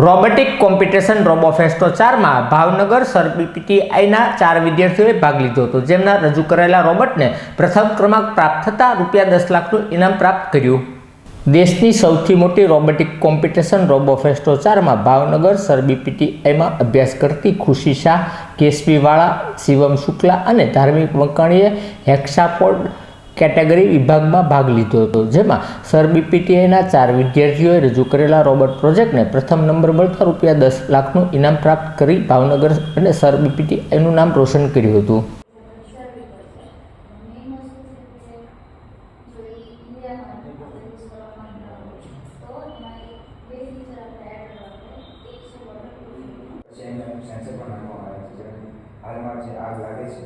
Robotic competition રોબોફેસ્ટો ચારમાં Bhavnagar sir બીપીટીઆઈના ચાર વિદ્યાર્થીઓએ ભાગ લીધો હતો. જેમના રજૂ કરાયેલા રોબોટને પ્રથમ ક્રમાંક પ્રાપ્ત થતાં રૂપિયા દસ લાખનું ઇનામ પ્રાપ્ત કર્યું. દેશની સૌથી મોટી રોબોટિક કોમ્પિટિશન રોબોફેસ્ટો ચારમાં ભાવનગર સર બીપીટીઆઈમાં અભ્યાસ કરતી ખુશી શાહ કેસવીવાળા શિવમ શુક્લા અને ધાર્મિક વંકાણીએ હેક્સાફોર્ડ કેટેગરી વિભાગમાં ભાગ લીધો હતો. જેમાં સર બીપીટીઆઈના ચાર વિદ્યાર્થીઓએ રજૂ કરેલા રોબોટ પ્રોજેક્ટને પ્રથમ નંબર મળતા રૂપિયા દસ લાખનું ઇનામ પ્રાપ્ત કરી ભાવનગર અને સર બીપીટીઆઈનું નામ રોશન કર્યું હતું. સેન્સર પણ નાખવામાં આવે છે. જેનાથી હાલમાં જે આગ લાગે છે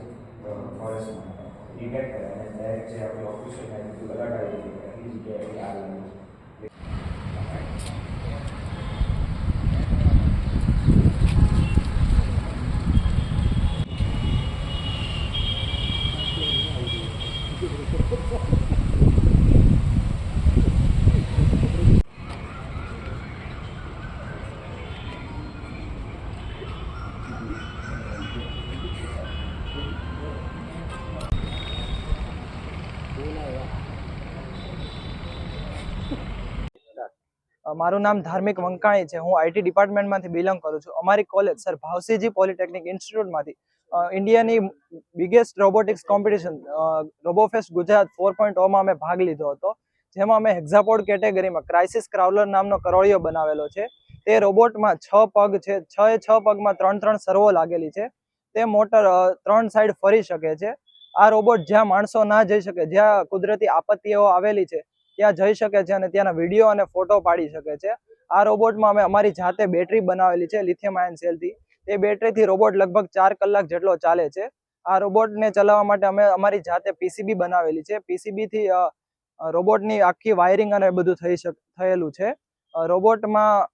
ફોરેસ્ટમાં you get uh, directly of the official and to the guy, he's very arrogant. મારું નામ ધાર્મિક વંકાણી છે. હું આઈટી ડિપાર્ટમેન્ટમાંથી બિલોંગ કરું છું. અમારી કોલેજ સર ભાવસીજી પોલિટેકનિક ઇન્સ્ટિટ્યૂટમાંથી ઇન્ડિયાની biggest robotics competition Robofest Gujarat four point ઓમાં અમે ભાગ લીધો હતો. જેમાં અમે હેક્ઝાપોડ કેટેગરીમાં ક્રાઇસિસ ક્રાઉલર નામનો કરોળિયો બનાવેલો છે. તે રોબોટમાં છ પગ છે. છ એ છ પગમાં ત્રણ ત્રણ સર્વો લાગેલી છે. તે મોટર ત્રણ સાઈડ ફરી શકે છે. આ રોબોટ જ્યાં માણસો ના જઈ શકે, જ્યાં કુદરતી આપત્તિઓ આવેલી છે ત્યાં જઈ શકે છે અને ત્યાંના વીડિયો અને ફોટો પાડી શકે છે. આ રોબોટમાં અમે અમારી જાતે બેટરી બનાવેલી છે લિથિયમ આયન સેલથી તે બેટરીથી રોબોટ લગભગ ચાર કલાક જેટલો ચાલે છે. આ રોબોટને ચલાવવા માટે અમે અમારી જાતે પીસીબી બનાવેલી છે. પીસીબીથી રોબોટની આખી વાયરિંગ અને બધું થઈ શક, થયેલું છે. રોબોટમાં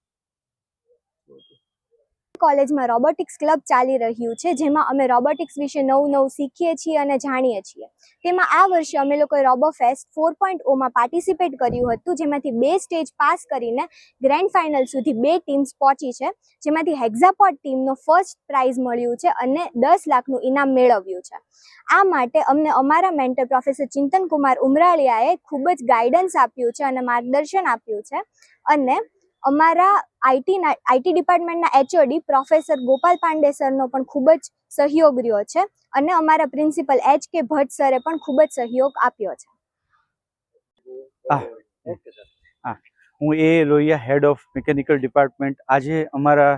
કોલેજમાં રોબોટિક્સ ક્લબ ચાલી રહ્યું છે, જેમાં અમે રોબોટિક્સ વિશે નવું નવું શીખીએ છીએ અને જાણીએ છીએ. તેમાં આ વર્ષે અમે લોકોએ રોબોફેસ્ટ ફોર પોઈન્ટ ઓમાં પાર્ટિસિપેટ કર્યું હતું, જેમાંથી બે સ્ટેજ પાસ કરીને ગ્રેન્ડ ફાઇનલ સુધી બે ટીમ્સ પહોંચી છે, જેમાંથી હેક્ઝાપોટ ટીમનો ફર્સ્ટ પ્રાઇઝ મળ્યું છે અને દસ લાખનું ઇનામ મેળવ્યું છે. આ માટે અમને અમારા મેન્ટર પ્રોફેસર ચિંતન કુમાર ઉમરાળિયાએ ખૂબ જ ગાઈડન્સ આપ્યું છે અને માર્ગદર્શન આપ્યું છે અને અમારા આઈટીના આઈટી ડિપાર્ટમેન્ટના એચઓડી પ્રોફેસર ગોપાલ પાંડે સરનો પણ ખૂબ જ સહયોગ રહ્યો છે અને અમારા પ્રિન્સિપલ એચ કે ભટ્ટ સરે પણ ખૂબ જ સહયોગ આપ્યો છે. હા. હું. A Lohia head of mechanical department. આજે અમારા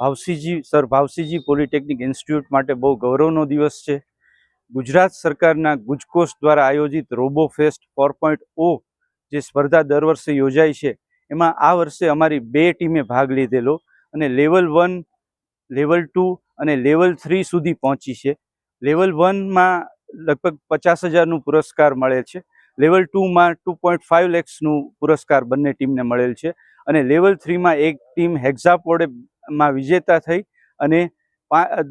ભાવસીજી સર ભાવસીજી પોલિટેકનિક ઇન્સ્ટિટ્યૂટ માટે બહુ ગૌરવનો દિવસ છે. ગુજરાત સરકારના ગુજકોષ દ્વારા આયોજિત Robofest four point O જે સ્પર્ધા દર વર્ષે યોજાય છે એમાં આ વર્ષે અમારી બે ટીમે ભાગ લીધેલો અને લેવલ વન લેવલ ટુ અને લેવલ થ્રી સુધી પહોંચી છે. લેવલ વનમાં લગભગ પચાસ હજારનું પુરસ્કાર મળે છે. લેવલ ટુમાં ટુ પોઈન્ટ ફાઇવ લેક્સનું પુરસ્કાર બંને ટીમને મળેલ છે. અને લેવલ થ્રીમાં એક ટીમ હેક્ઝાપોડેમાં વિજેતા થઈ અને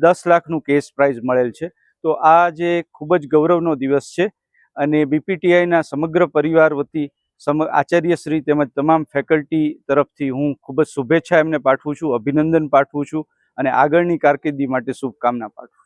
દસ લાખનું કેશ પ્રાઇઝ મળેલ છે. તો આ જે ખૂબ જ ગૌરવનો દિવસ છે અને બીપીટીઆઈના સમગ્ર પરિવાર વતી સમ, આચાર્યશ્રી તેમજ તમામ ફેકલ્ટી તરફથી હું ખૂબ જ શુભેચ્છા એમને પાઠવું છું, અભિનંદન પાઠવું છું અને આગળની કારકિર્દી માટે શુભકામના પાઠવું